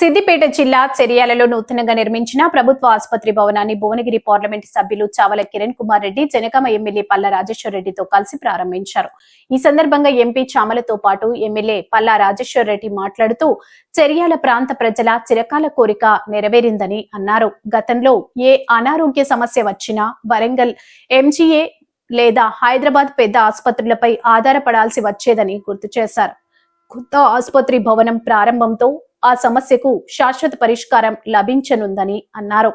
సిద్దిపేట జిల్లా చెరియాలలో నూతనంగా నిర్మించిన ప్రభుత్వ ఆసుపత్రి భవనాన్ని భువనగిరి పార్లమెంట్ సభ్యులు చావల కిరణ్ కుమార్ రెడ్డి జనగామ ఎమ్మెల్యే పల్లా రాజేశ్వర్ రెడ్డితో కలిసి ప్రారంభించారు. ఈ సందర్భంగా ఎంపీ చామలతో పాటు ఎమ్మెల్యే పల్లా రాజేశ్వర్ రెడ్డి మాట్లాడుతూ చెరియాల ప్రాంత ప్రజల చిరకాల కోరిక నెరవేరిందని అన్నారు. గతంలో ఏ అనారోగ్య సమస్య వచ్చినా వరంగల్ ఎంజీఏ లేదా హైదరాబాద్ పెద్ద ఆసుపత్రులపై ఆధారపడాల్సి వచ్చేదని గుర్తు చేశారు. కొత్త ఆసుపత్రి భవనం ప్రారంభంతో ఆ సమస్యకు శాశ్వత పరిష్కారం లభించనుందని అన్నారు.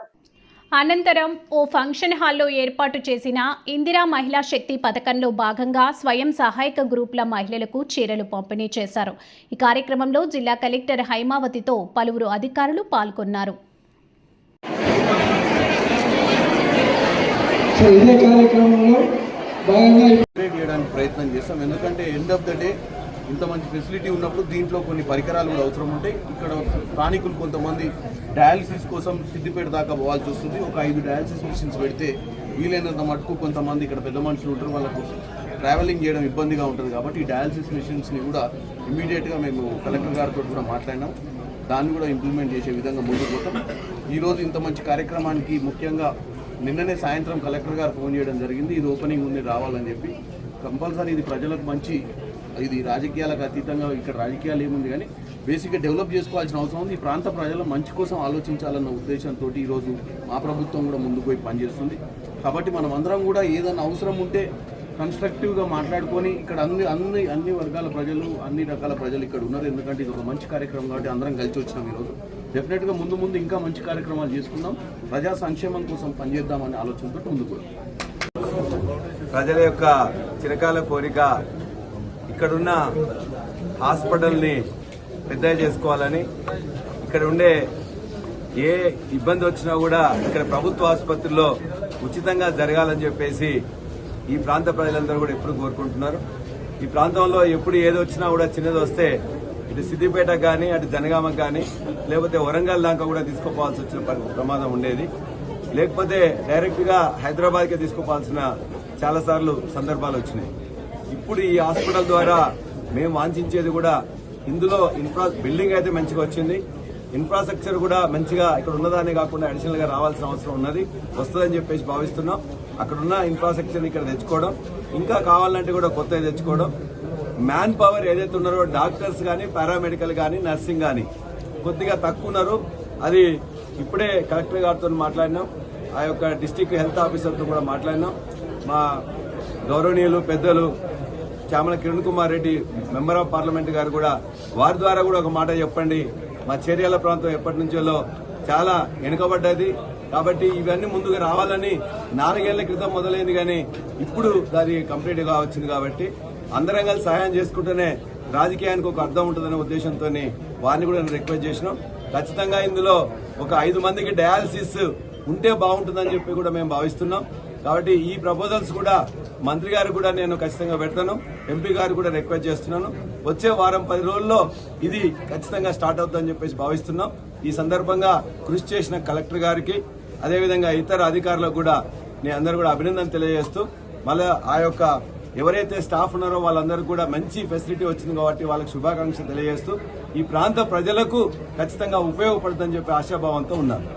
అనంతరం ఓ ఫంక్షన్ హాల్లో ఏర్పాటు చేసిన ఇందిరా మహిళా శక్తి పథకంలో భాగంగా స్వయం సహాయక గ్రూపుల మహిళలకు చీరలు పంపిణీ చేశారు. ఈ కార్యక్రమంలో జిల్లా కలెక్టర్ హైమావతితో పలువురు అధికారులు పాల్గొన్నారు. ప్రయత్నం చేస్తాం. ఎందుకంటే ఎండ్ ఆఫ్ ద డే ఇంత మంచి ఫెసిలిటీ ఉన్నప్పుడు దీంట్లో కొన్ని పరికరాలు కూడా అవసరం ఉంటాయి ఇక్కడ స్థానికులు కొంతమంది డయాలసిస్ కోసం సిద్దిపేట దాకా పోవాల్సి వస్తుంది. ఒక ఐదు డయాలసిస్ మిషన్స్ పెడితే వీలైనంత మటుకు కొంతమంది ఇక్కడ పెద్ద మనుషులు ఉంటారు. వాళ్ళకు ట్రావెలింగ్ చేయడం ఇబ్బందిగా ఉంటుంది కాబట్టి ఈ డయాలసిస్ మిషన్స్ని కూడా ఇమీడియట్గా మేము కలెక్టర్ గారితో కూడా మాట్లాడినాం. దాన్ని కూడా ఇంప్లిమెంట్ చేసే విధంగా ముందుకు పోతాం. ఈరోజు ఇంత మంచి కార్యక్రమానికి ముఖ్యంగా నిన్ననే సాయంత్రం కలెక్టర్ గారు ఫోన్ చేయడం జరిగింది. ఇది ఓపెనింగ్ ఉంది రావాలని చెప్పి. కంపల్సరీ ఇది ప్రజలకు మంచి ఇది రాజకీయాలకు అతీతంగా ఇక్కడ రాజకీయాలు ఏముంది కానీ బేసిక్గా డెవలప్ చేసుకోవాల్సిన అవసరం ఉంది. ఈ ప్రాంత ప్రజల మంచి కోసం ఆలోచించాలన్న ఉద్దేశంతో ఈరోజు మా ప్రభుత్వం కూడా ముందుకు పోయి పనిచేస్తుంది. కాబట్టి మనం అందరం కూడా ఏదైనా అవసరం ఉంటే కన్స్ట్రక్టివ్గా మాట్లాడుకొని ఇక్కడ అన్ని అన్ని అన్ని వర్గాల ప్రజలు అన్ని రకాల ప్రజలు ఇక్కడ ఉన్నారు. ఎందుకంటే ఇది ఒక మంచి కార్యక్రమం కాబట్టి అందరం కలిసి వచ్చినాం ఈరోజు. డెఫినెట్గా ముందు ముందు ఇంకా మంచి కార్యక్రమాలు చేసుకుందాం. ప్రజా సంక్షేమం కోసం పనిచేద్దామనే ఆలోచనతో ముందుకు ప్రజల యొక్క చిరకాల కోరిక ఇక్కడున్న హాస్పిటల్ని పెద్ద చేసుకోవాలని ఇక్కడ ఉండే ఏ ఇబ్బంది వచ్చినా కూడా ఇక్కడ ప్రభుత్వ ఆసుపత్రుల్లో ఉచితంగా జరగాలని చెప్పేసి ఈ ప్రాంత ప్రజలందరూ కూడా ఎప్పుడు కోరుకుంటున్నారు. ఈ ప్రాంతంలో ఎప్పుడు ఏది వచ్చినా కూడా చిన్నది వస్తే ఇటు సిద్దిపేట కానీ అటు జనగామకు కానీ లేకపోతే వరంగల్ దాకా కూడా తీసుకోపోవాల్సి వచ్చిన ప్రమాదం ఉండేది. లేకపోతే డైరెక్ట్గా హైదరాబాద్కే తీసుకోపోవాల్సిన చాలాసార్లు చాలా సార్లు సందర్భాలు వచ్చినాయి. ఇప్పుడు ఈ హాస్పిటల్ ద్వారా మేము వాంఛించేది కూడా ఇందులో ఇన్ఫ్రా బిల్డింగ్ అయితే మంచిగా వచ్చింది. ఇన్ఫ్రాస్ట్రక్చర్ కూడా మంచిగా ఇక్కడ ఉన్నదానే కాకుండా అడిషనల్గా రావాల్సిన అవసరం ఉన్నది. వస్తుందని చెప్పేసి భావిస్తున్నాం. అక్కడ ఉన్న ఇన్ఫ్రాస్ట్రక్చర్ ఇక్కడ తెచ్చుకోవడం. ఇంకా కావాలంటే కూడా కొత్తది తెచ్చుకోవడం. మ్యాన్ పవర్ ఏదైతే ఉన్నారో డాక్టర్స్ కానీ పారామెడికల్ కానీ నర్సింగ్ కానీ కొద్దిగా తక్కువ ఉన్నారు. అది ఇప్పుడే కలెక్టర్ గారితో మాట్లాడినాం. ఆ యొక్క డిస్టిక్ హెల్త్ ఆఫీసర్తో కూడా మాట్లాడినాం. మా గౌరవనీయులు పెద్దలు Chamala Kiran Kumar Reddy member of parliament గారు కూడా వారి ద్వారా కూడా ఒక మాట చెప్పండి. మా చర్యల ప్రాంతం ఎప్పటి నుంచో చాలా వెనుకబడ్డది కాబట్టి ఇవన్నీ ముందుగా రావాలని నాలుగేళ్ళ క్రితం మొదలైంది కానీ ఇప్పుడు దాని కంప్లీట్ కావచ్చింది కాబట్టి అందరం కలిసి సహాయం చేసుకుంటూనే రాజకీయానికి ఒక అర్థం ఉంటుందనే ఉద్దేశంతో వారిని కూడా నేను రిక్వెస్ట్ చేసినాం. ఖచ్చితంగా ఇందులో ఒక ఐదు మందికి డయాలసిస్ ఉంటే బాగుంటుందని చెప్పి కూడా మేము భావిస్తున్నాం. కాబట్టి ఈ ప్రపోజల్స్ కూడా మంత్రి గారు కూడా నేను ఖచ్చితంగా పెడతాను. ఎంపీ గారు కూడా రిక్వెస్ట్ చేస్తున్నాను. వచ్చే వారం పది రోజుల్లో ఇది ఖచ్చితంగా స్టార్ట్ అవుతుందని చెప్పేసి భావిస్తున్నాం. ఈ సందర్భంగా కృషి చేసిన కలెక్టర్ గారికి అదేవిధంగా ఇతర అధికారులకు కూడా నేను అందరూ కూడా అభినందన తెలియజేస్తూ మళ్ళీ ఆ యొక్క ఎవరైతే స్టాఫ్ ఉన్నారో వాళ్ళందరూ కూడా మంచి ఫెసిలిటీ వచ్చింది కాబట్టి వాళ్ళకి శుభాకాంక్షలు తెలియజేస్తూ ఈ ప్రాంత ప్రజలకు ఖచ్చితంగా ఉపయోగపడుతుందని చెప్పి ఆశాభావంతో ఉన్నాను.